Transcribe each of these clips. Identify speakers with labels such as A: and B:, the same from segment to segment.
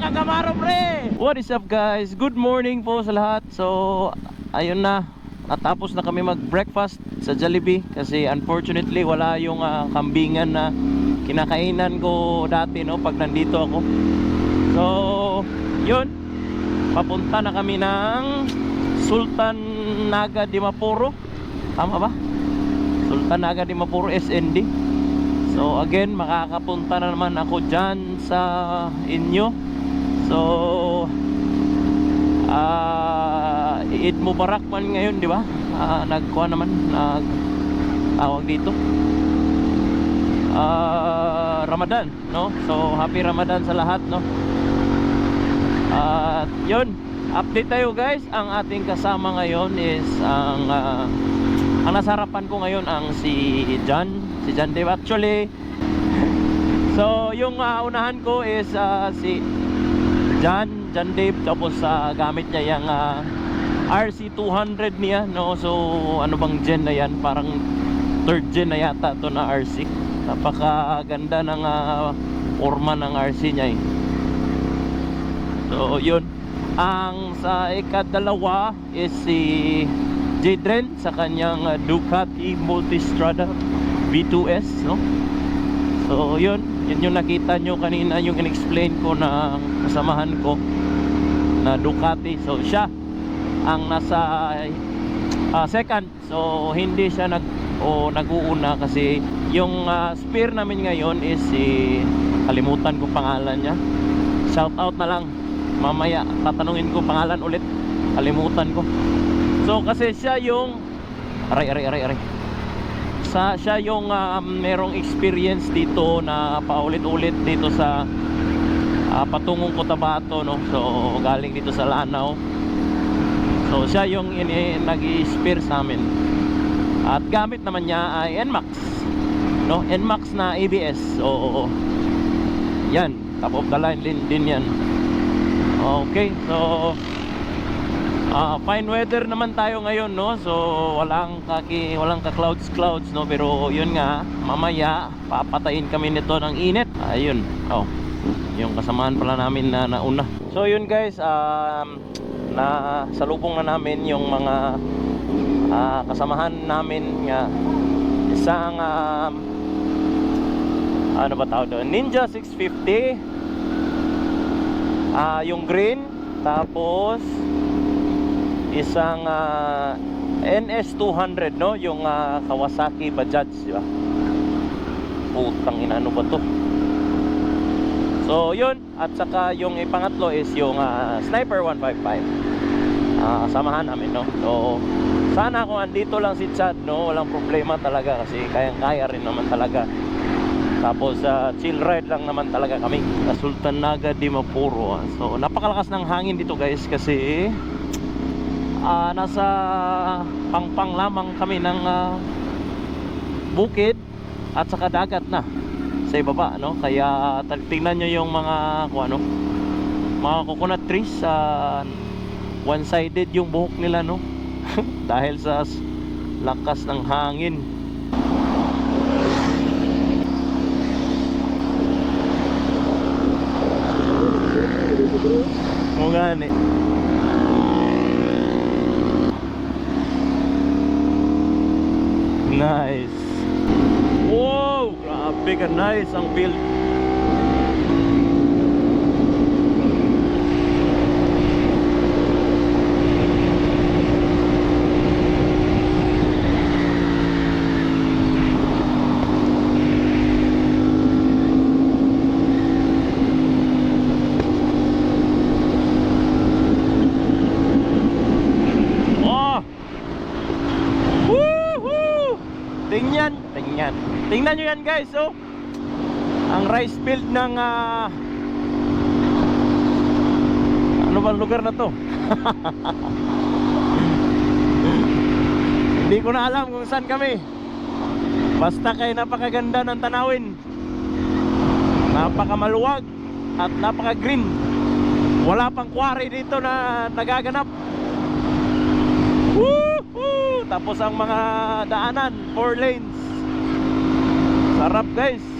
A: ka Camaro pre! What is up guys? Good morning po sa lahat. So, ayun na. Natapos na kami mag-breakfast sa Jollibee kasi unfortunately wala yung ah, kambingan na kinakainan ko dati no pag nandito ako. So, yun. Papunta na kami ng Sultan Naga Dimapuro. Tama ba? Sultan Naga Dimapuro SND. So again, makakapunta na naman ako dyan sa inyo. So, ah Eid Mubarak man ngayon, di ba? Ah, nagkuha naman, nag tawag dito. Ah, Ramadan, no? So, happy Ramadan sa lahat, no? At yun, update tayo guys. Ang ating kasama ngayon is ang ah, ang nasa harapan ko ngayon ang si John, si John Dave actually. So, yung ah, unahan ko is ah, si John, John Dave tapos sa gamit niya yung ah, RC200 niya, no. So, ano bang gen na yan? Parang third gen na yata to na RC. Napakaganda ng ah, forma ng RC niya eh. So, yun. Ang sa ikadalawa is si Jadren sa kanyang uh, Ducati Multistrada V2S, no? So, yun. Yun yung nakita nyo kanina, yung in-explain ko na kasamahan ko na Ducati. So, siya ang nasa uh, second. So, hindi siya nag o nag-uuna kasi yung uh, spear namin ngayon is si kalimutan ko pangalan niya. Shout out na lang mamaya tatanungin ko pangalan ulit kalimutan ko so kasi siya yung aray aray aray aray sa siya yung um, merong experience dito na paulit-ulit dito sa uh, patungong Cotabato no? So galing dito sa Lanao. So siya yung nag-spear sa amin. At gamit naman niya ay NMAX no? NMAX na ABS so yan top of the line din, din yan. Okay, so ah fine weather naman tayo ngayon, no? So walang kaki, walang ka-clouds clouds, no? Pero yun nga, mamaya papatayin kami nito ng init. Ayun. Oh. Yung kasamahan pala namin na nauna. So yun guys, um na salubong na namin yung mga ah, kasamahan namin nga isang um, ano ba tawag doon? Ninja 650 ah yung green tapos isang ah, NS200 no? Yung ah, Kawasaki Bajaj di ba? Putang ina ano ba to? So yun. At saka yung ipangatlo is yung ah, Sniper 155 ah samahan namin no? So sana kung andito lang si Chad no? Walang problema talaga kasi kayang kaya rin naman talaga. Tapos sa chill ride lang naman talaga kami. Sa Sultan Naga Dimapuro ah. so napakalakas ng hangin dito guys kasi ah, nasa pangpang lamang kami ng ah, bukid at saka dagat na sa ibaba no? Kaya tingnan nyo yung mga kung ano mga coconut trees sa one sided yung buhok nila no? Dahil sa lakas ng hangin mo gani nice wow nice ang build Oh! Tingnan, tingnan. Tingnan nyo yan guys, oh. Ang rice field ng ah, ano bang lugar na to? Hindi ko na alam kung saan kami. Basta kay napakaganda ng tanawin. Napakamaluwag at napaka-green. Wala pang quarry dito na nagaganap. Woohoo! Tapos ang mga daanan, 4 lanes. Sarap guys.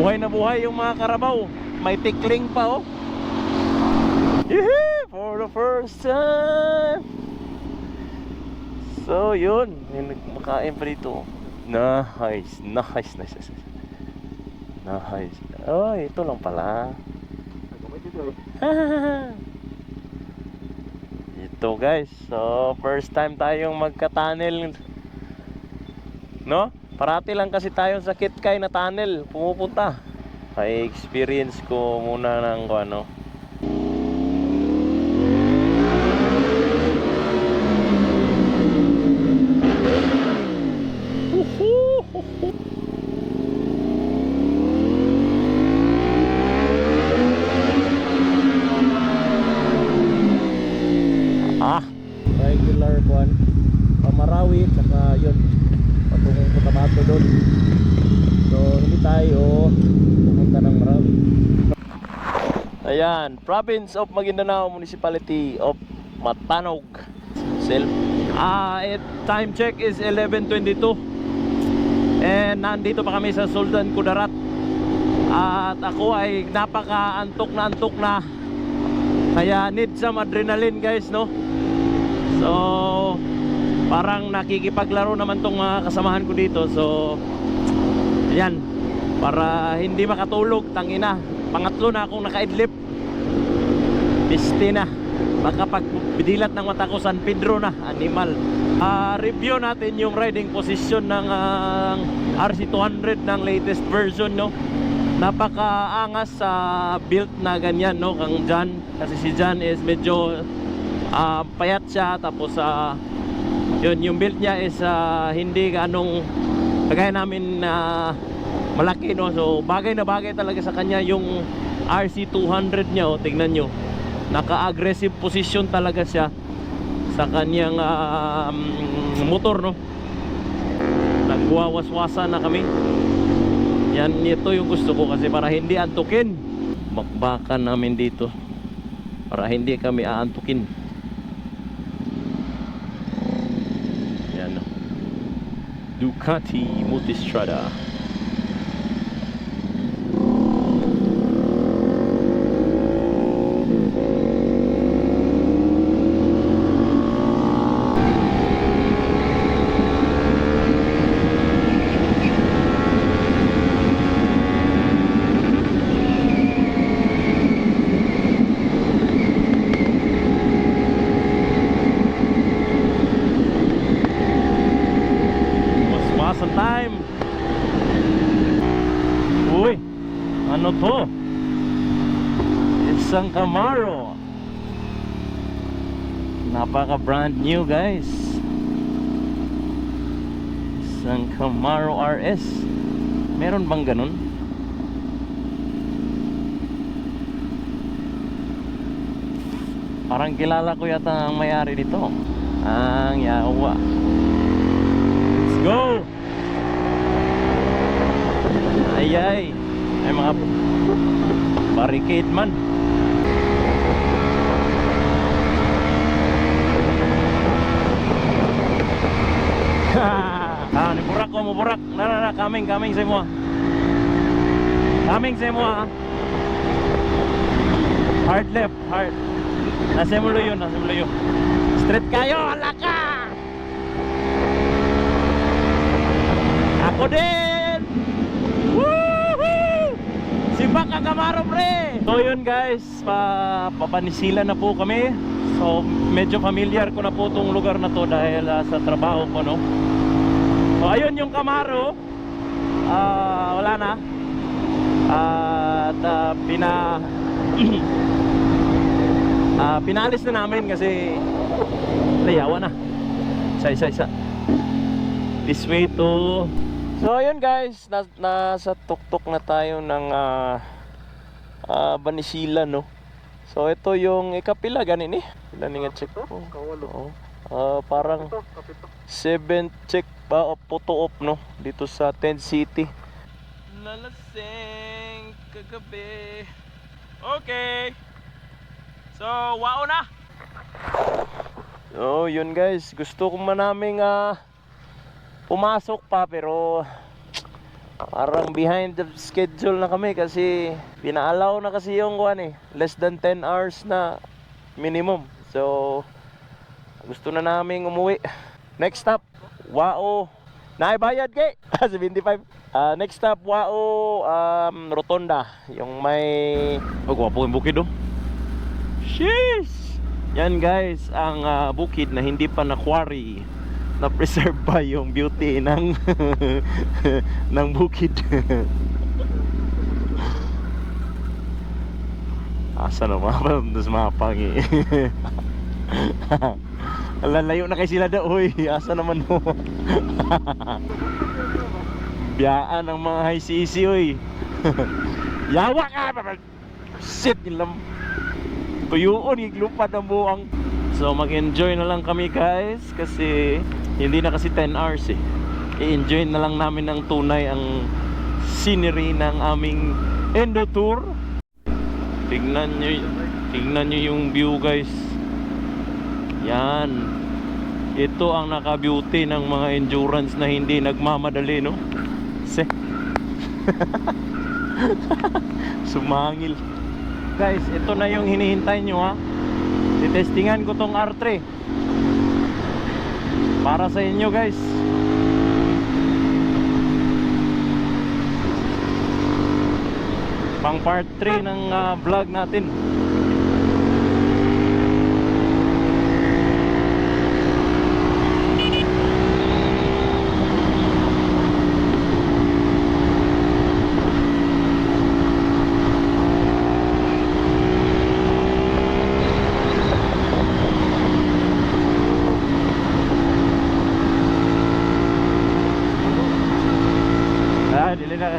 A: Buhay na buhay yung mga karabaw. May tikling pa oh. Yehey! For the first time! So, yun. May nagmakain pa dito. Nice, nice, nice. nice. Nice. Oh, ito lang pala. ito guys. So, first time tayong magka-tunnel. No? Parati lang kasi tayo sa Kitkay na tunnel pumupunta. Ay experience ko muna ng ano. Ah, regular one. Pamarawi, tsaka yun. Patungong Cotabato doon. So, hindi tayo pupunta ng Marawi. Ayan, Province of Maguindanao, Municipality of Matanog. Self. Ah, it, time check is 11.22. And nandito pa kami sa Sultan Kudarat. At ako ay napaka-antok na antok na. Kaya need some adrenaline guys, no? So, parang nakikipaglaro naman tong mga kasamahan ko dito. So, ayan. Para hindi makatulog, tangina. Pangatlo na akong nakaidlip. Piste na. Baka pag bidilat ng mata ko San Pedro na, animal. Ah, review natin yung riding position ng ah, RC200 ng latest version, no? Napakaangas sa built na ganyan, no? Kang Jan. Kasi si Jan is medyo ah, payat siya. Tapos, ah, yun, yung build niya is ah, hindi ganong kagaya namin na malaki, no? So, bagay na bagay talaga sa kanya yung RC200 niya, oh. Tingnan nyo. Naka-aggressive position talaga siya sa kanyang mm, motor no? Nagwawaswasa na kami. Yan ito yung gusto ko kasi para hindi antukin. Bakbakan namin dito. Para hindi kami aantukin Ducati Multistrada Camaro. Napaka brand new guys. Isang Camaro RS. Meron bang ganun? Parang kilala ko yata ang may-ari nito. Ang yawa. Let's go! Ay ay. Ay mga barricade man. ah, ni burak ko mo burak. Na na coming coming mo. Coming mo ha. Hard left, hard. Nasa mo yun, nasa mo yun. Straight kayo, alaka! Ako din! Woohoo! Si Bak ang Camaro pre! So yun guys, pa papanisila na po kami. So medyo familiar ko na po tong lugar na to dahil ah, sa trabaho ko no. So ayun yung Camaro. Ah, wala na. At ah, pina Ah, pinalis na namin kasi layawan na. Isa isa isa. This way to So ayun guys, nas, nasa tuktok na tayo ng ah ah, Banisila no. So ito yung ikapila ganin eh. Ilan nga check ko? Oo. Ah, parang 7 check ba o photo op no dito sa Tent City. Lalasing kagabi. Okay. So, wow na. So, yun guys, gusto ko man naming ah, pumasok pa pero parang behind the schedule na kami kasi pinaalaw na kasi yung kuan eh less than 10 hours na minimum. So, gusto na namin umuwi. Next stop, Wao. Naibayad kay 75. Ah, next stop Wao um, Rotonda, yung may oh, gwapo yung bukid oh. Sheesh! Yan guys, ang ah, bukid na hindi pa na-quarry na preserve pa yung beauty ng ng bukid. Asa na mga pandas mapang eh. Lalayo na kay sila daw, oy. Asa naman mo? Biyaan ng mga high sisi, oy. Yawa ka! Shit, nilam. Tuyuon, iglupad ang buwang. So, mag-enjoy na lang kami, guys. Kasi, hindi na kasi 10 hours, eh. I-enjoy na lang namin ng tunay ang scenery ng aming Endo Tour. Tignan nyo, tignan nyo yung view, guys. Yan. Ito ang naka-beauty ng mga endurance na hindi nagmamadali, no? Se. Sumangil. Guys, ito na yung hinihintay nyo, ha? Titestingan ko tong R3. Para sa inyo, guys. Pang part 3 ng ah, vlog natin.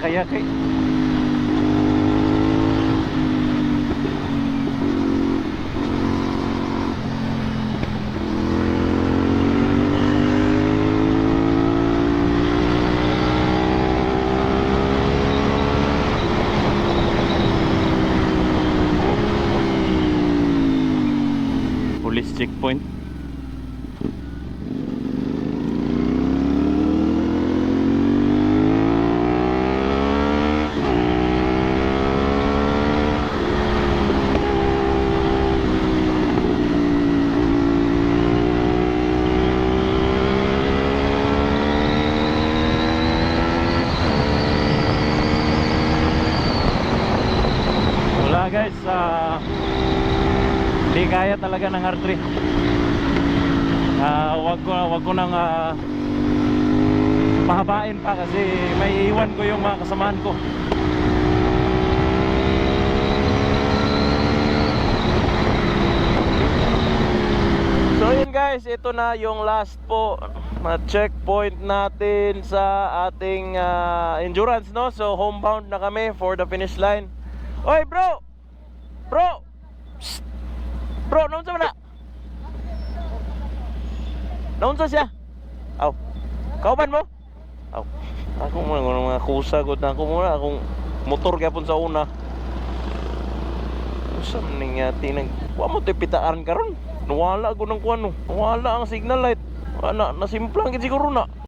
A: 可以可以 kaya talaga ng R3. Ah, wag ko wag ko nang ah, pahabain pa kasi may iwan ko yung mga kasamaan ko. So yun guys, ito na yung last po na checkpoint natin sa ating ah, endurance no. So homebound na kami for the finish line. Oy bro! Bro! Psst! Bro, naunsa man na? Naunsa siya? Aw. Kauban mo? Aw. Ako mo ng mga kusa gud na ako muna akong motor gyapon sa una. Usa ning yati nag wa mo tipitaan karon. Nawala ko ng kuano. Nawala ang signal light. Wala na nasimplang gid siguro na.